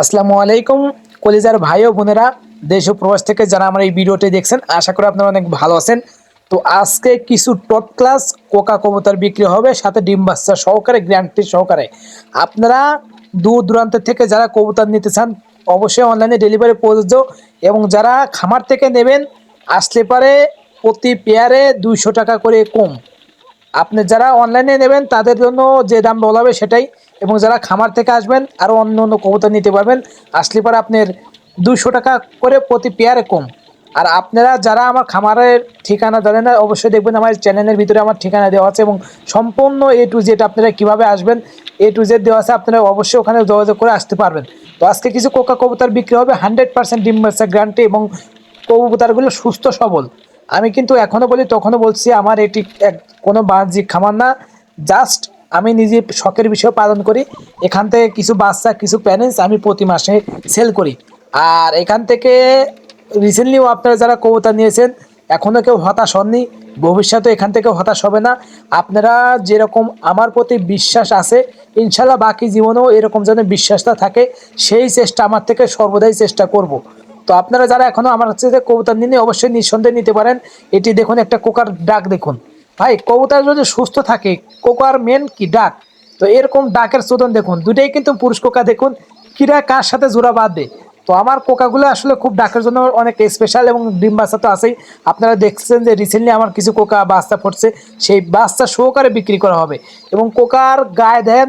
আসসালামু আলাইকুম, কলিজার ভাই ও বোনেরা, দেশ ও প্রবাস থেকে যারা আমার এই ভিডিওটি দেখছেন, আশা করি আপনারা অনেক ভালো আছেন। তো আজকে কিছু টপ ক্লাস, কোকা কবুতর বিক্রি হবে, সাথে ডিম বাচ্চা সহকারে গ্যারান্টি সহকারে। আপনারা দূর দূরান্ত থেকে যারা কবুতর নিতে চান, অবশ্যই অনলাইনে ডেলিভারি প্রযোজ্য এবং যারা খামার থেকে নেবেন, আসলে পারে প্রতি পেয়ারে দুইশো টাকা করে কম। আপনি যারা অনলাইনে নেবেন, তাদের জন্য যে দাম বলা হবে সেটাই এবং যারা খামার থেকে আসবেন আরও অন্য অন্য কবুতর নিতে পারবেন। আসলে পরে আপনার দুশো টাকা করে প্রতি পেয়ারে কম। আর আপনারা যারা আমার খামারের ঠিকানা জানেন না, অবশ্যই দেখবেন আমার চ্যানেলের ভিতরে আমার ঠিকানা দেওয়া আছে এবং সম্পূর্ণ এ টু জেড আপনারা কীভাবে আসবেন এ টু জেড দেওয়া আছে, আপনারা অবশ্যই ওখানে যোগাযোগ করে আসতে পারবেন। তো আজকে কিছু কোকা কবুতর বিক্রি হবে হান্ড্রেড পার্সেন্ট ডিম বাচ্চা গ্যারান্টি এবং কবুতরগুলো সুস্থ সবল। আমি কিন্তু এখনও বলি তখনও বলছি, আমার এটি এক, কোনো বাণিজ্যিক খামার না। জাস্ট আমি নিজে শখের বিষয় পালন করি। এখান থেকে কিছু বাচ্চা, কিছু প্যারেন্টস আমি প্রতি মাসে সেল করি। আর এখান থেকে রিসেন্টলিও আপনারা যারা কবুতা নিয়েছেন এখনও কেউ হতাশ হননি। ভবিষ্যতে এখান থেকে হতাশ হবে না। আপনারা যেরকম আমার প্রতি বিশ্বাস আছে, ইনশাল্লাহ বাকি জীবনেও এরকম যেন বিশ্বাসটা থাকে, সেই চেষ্টা আমার থেকে সর্বদাই চেষ্টা করব। তো আপনারা যারা এখনও আমার কাছে থেকে কবুতর নিন অবশ্যই নিঃসন্দেহে নিতে পারেন। এটি দেখুন, একটা কোকার ডাক দেখুন। ভাই, কবুতর যদি সুস্থ থাকে, কোকার মেন কি ডাক? তো এরকম ডাকের চোদন দেখুন দুটাই কিন্তু পুরুষ কোকা দেখুন, কিরা কার সাথে জোড়া বাঁধে। তো আমার কোকাগুলো আসলে খুব ডাকের জন্য অনেক স্পেশাল এবং ডিম বাচ্চা তো আছেই। আপনারা দেখছেন যে রিসেন্টলি আমার কিছু কোকা বাচ্চা ফুটছে, সেই বাচ্চা সহকারে বিক্রি করা হবে। এবং কোকার গায়ে দেন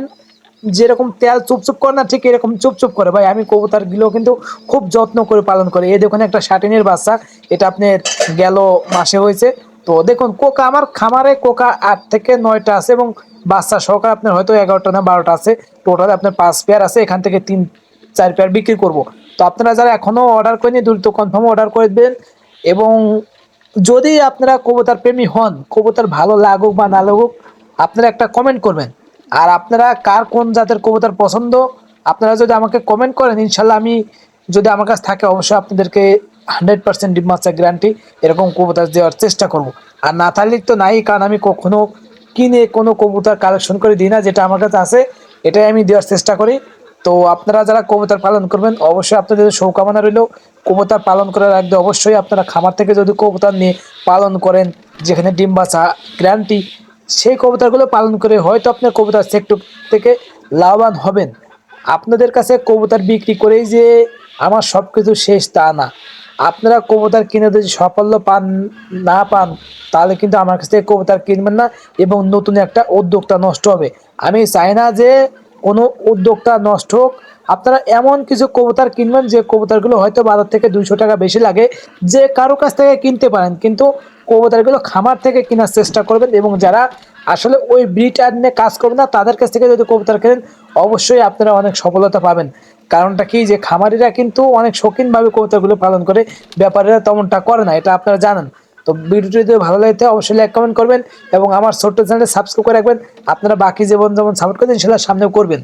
যেরকম তেল চুপচুপ করে না, ঠিক এরকম চুপচুপ করে। ভাই, আমি কবুতরগুলো কিন্তু খুব যত্ন করে পালন করি। এই দেখুন একটা শাটিনের বাচ্চা, এটা আপনার গেল মাসে হয়েছে। তো দেখুন, কোকা, আমার খামারে কোকা আট থেকে নয়টা আছে এবং বাচ্চা সহকারে আপনার হয়তো এগারোটা না বারোটা আছে। টোটাল আপনার পাঁচ পেয়ার আছে, এখান থেকে তিন, চার পেয়ার বিক্রি করব। তো আপনারা যারা এখনও অর্ডার করেনি দ্রুত কনফার্ম অর্ডার করে দেবেন। এবং যদি আপনারা কবুতর প্রেমী হন, কবুতর ভালো লাগুক বা না লাগুক, আপনারা একটা কমেন্ট করবেন। আর আপনারা কার কোন জাতের কবুতর পছন্দ, আপনারা যদি আমাকে কমেন্ট করেন, ইনশাল্লাহ আমি যদি আমার কাছে থাকে, অবশ্যই আপনাদেরকে হান্ড্রেড পার্সেন্ট ডিম মাছা গ্যারান্টি এরকম কবুতর দেওয়ার চেষ্টা করব। আর না থাকলে তো নাই, কারণ আমি কখনো কিনে কোনো কবুতর কালেকশন করে দিই না, যেটা আমার কাছে আছে, এটাই আমি দেওয়ার চেষ্টা করি। তো আপনারা যারা কবুতর পালন করবেন, অবশ্যই আপনাদের শুভকামনা রইল। কবুতর পালন করার আগে অবশ্যই আপনারা খামার থেকে যদি কবুতর নিয়ে পালন করেন, যেখানে ডিম বাছা গ্যারান্টি সেই কবিতাগুলো পালন করে হয়তো আপনার কবিতার সেক্টর থেকে লাভবান হবেন। আপনাদের কাছে কবুতর বিক্রি করেই যে আমার সব কিছু শেষ তা না। আপনারা কবুতর কিনে যদি সাফল্য পান, না পান, তাহলে কিন্তু আমার কাছ থেকে কবুতর কিনবেন না এবং নতুন একটা উদ্যোক্তা নষ্ট হবে। আমি চাই না যে কোনো উদ্যোক্তা নষ্ট হোক, আপনারা এমন কিছু কবুতর কিনবেন যে কবুতরগুলো হয়তো বাজার থেকে দুইশো টাকা বেশি লাগে, যে কারও কাছ থেকে কিনতে পারেন, কিন্তু কবুতরগুলো খামার থেকে কেনার চেষ্টা করবেন এবং যারা আসলে ওই ব্রিড আর নিয়ে কাজ করবেন না, তাদের কাছ থেকে যদি কবুতর কেনেন, অবশ্যই আপনারা অনেক সফলতা পাবেন। কারণটা কি যে খামারিরা কিন্তু অনেক শৌখিনভাবে কবুতরগুলো পালন করে, ব্যাপারীরা তেমনটা করে না, এটা আপনারা জানেন। তো ভিডিওটি যদি ভালো লাগে অবশ্যই লাইক কমেন্ট করবেন এবং আমার ছোট্ট চ্যানেলটি সাবস্ক্রাইব করে রাখবেন। আপনারা বাকি জীবন যেমন সাপোর্ট করেন সেটা সামনেও করবেন।